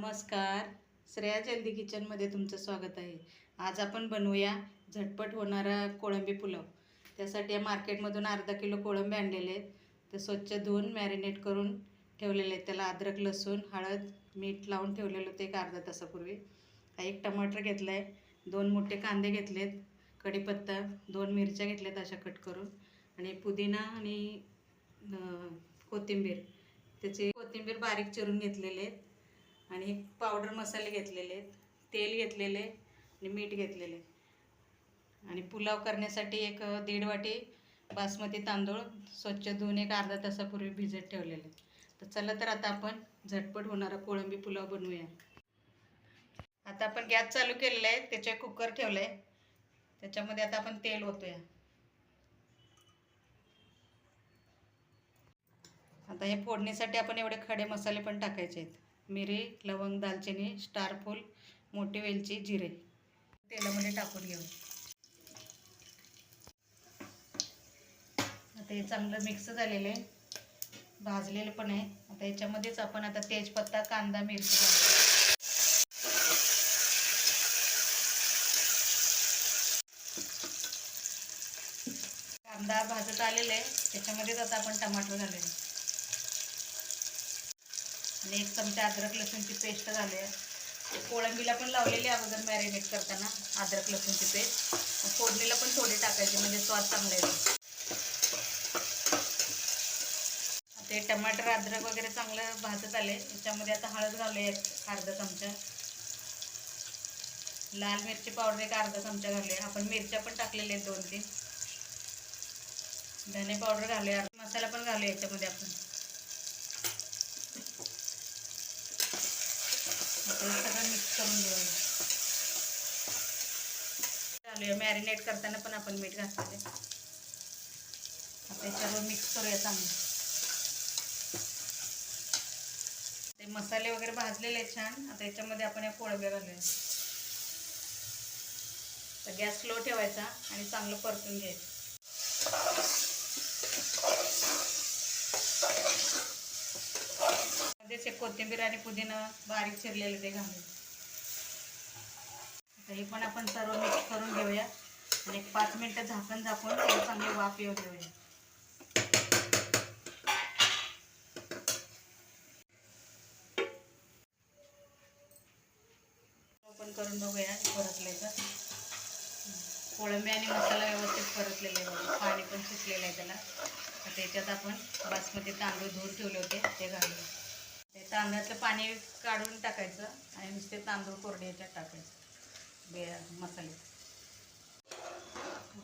नमस्कार. श्रेया जल्दी किचनमध्ये तुमचं स्वागत आहे. आज आपण बनवूया झटपट होणारा कोळंबी पुलाव. त्यासाठी या मार्केटमधून अर्धा किलो कोळंबी आणलेले आहेत. ते स्वच्छ धुवून मॅरिनेट करून ठेवलेले आहेत. त्याला अद्रक लसूण हळद मीठ लावून ठेवलेलं होतं एक अर्धा तासापूर्वी. हा एक टमाटर घेतला आहे दोन मोठे कांदे घेतलेत. कढीपत्ता दोन मिरच्या घेतल्यात अशा कट करून. आणि पुदिना आणि कोथिंबीर. त्याचे कोथिंबीर बारीक चिरून घेतलेले आहेत. आणि पावडर मसाले घेतलेले आहेत. तेल घेतलेले आणि मीठ घेतलेले आणि पुलाव करण्यासाठी एक दीड वाटी बासमती तांदूळ स्वच्छ धुवून एक अर्धा तासापूर्वी भिजत ठेवलेले तर चला तर आता आपण झटपट होणारा कोळंबी पुलाव बनवूया. आता आपण गॅस चालू केलेला आहे त्याच्या कुकर ठेवलं आहे त्याच्यामध्ये आता आपण तेल ओतूया. आता हे फोडणीसाठी आपण एवढे खडे मसाले पण टाकायचे आहेत. मिरी लवंग दालचिनी स्टारफूल मोठी वेलची जिरे. तेलामध्ये टाकून घेऊ. आता हे चांगलं मिक्स झालेलं आहे. भाजलेलं पण आहे. आता याच्यामध्येच आपण आता तेजपत्ता कांदा मिरची कांदा भाजत आलेला आहे. त्याच्यामध्येच आता आपण टमाटर घालूया. आणि एक चमचा अद्रक लसूणची पेस्ट झाली आहे. कोळंबीला पण लावलेली आहे अगोदर मॅरिनेट करताना अद्रक लसूणची पेस्ट. फोडणीला पण थोडी टाकायची म्हणजे स्वाद चांगला येतो. ते टमाटर अद्रक वगैरे चांगलं भाजत आले. याच्यामध्ये आता हळद घालूया एक अर्धा चमचा. लाल मिरची पावडर एक अर्धा चमचा घालूया. आपण मिरच्या पण टाकलेल्या आहेत दोन तीन धने पावडर घालूया. मसाला पण घालूया याच्यामध्ये आपण आता हे सगळं मिक्स करून घेऊया घालूया मॅरिनेट करताना पण आपण मीठ घातलेलं त्याच्यावर आता मिक्स करूया चांगलं. ते मसाले वगैरे भाजलेले आहेत छान. आता याच्यामध्ये आपण या कोळंब्या घालूया. तर गॅस स्लो ठेवायचा आणि चांगलं परतून घ्यायचं. मध्येच कोथिंबीर आणि पुदिना बारीक चिरलेले ते घालूया. तर हे पण आपण सर्व मिक्स करून घेऊया. आणि एक पाच मिनटं झाकण झाकून त्याला चांगली वाफ येऊ देऊया. ओपन करून बघूया परतले कोळंबी आणि मसाला व्यवस्थित परतलेला आहे पाणी पण सुटलेलं आहे त्याला. आता याच्यात आपण बासमती तांदूळ धुवून ठेवले होते ते घालूया. ते तांदळाचं पाणी काढून टाकायचं आणि नुसते तांदूळ कोरडे याच्यात टाकायचं. मसाले.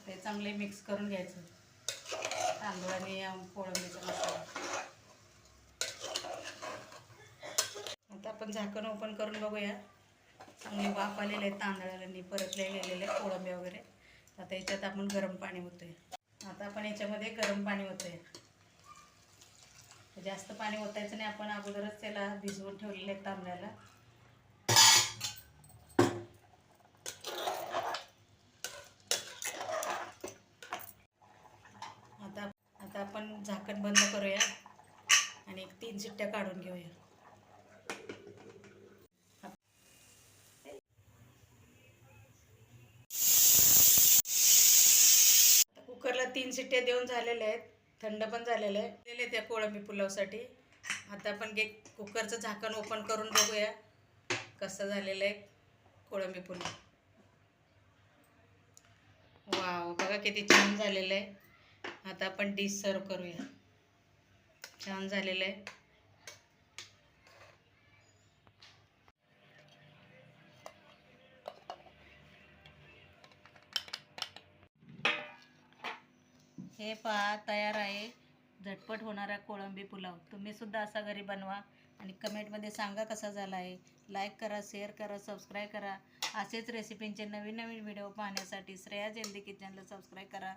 ते चांगले मिक्स करून घ्यायचं. तांदूळ आणि कोळंबीचा मसाला. आता आपण झाकण ओपन करून बघूया. चांगले वाफ आलेले आहेत तांदळाला आणि परतले गेलेले कोळंबे वगैरे. आता याच्यात आपण गरम पाणी होतोय आता आपण याच्यामध्ये गरम पाणी होतोय जास्त पाणी ओतायचं नाही आपण अगोदरच त्याला भिजवून ठेवलेलं आहे तांदळाला आता आता आपण झाकण बंद करूया आणि एक तीन काढून घेऊया. कुकरला तीन शिट्ट्या देऊन झालेल्या आहेत. थंड पण झालेलं आहे दिलेले त्या कोळंबी पुलावसाठी. आता आपण गे कुकरचं झाकण ओपन करून बघूया. कसं झालेलं आहे कोळंबी पुलाव वाव बघा किती छान झालेलं आहे. आता आपण डिश सर्व करूया. छान झालेलं आहे. हे पहा तयार आहे. झटपट होणारा कोळंबी पुलाव. तुम्ही सुद्धा असा घरी बनवा आणि कमेंटमध्ये सांगा कसा झाला आहे लाईक करा शेअर करा सबस्क्राईब करा. असेच रेसिपींचे नवीन नवीन व्हिडिओ पाहण्यासाठी श्रेया जेल्दी किचनला सबस्क्राईब करा.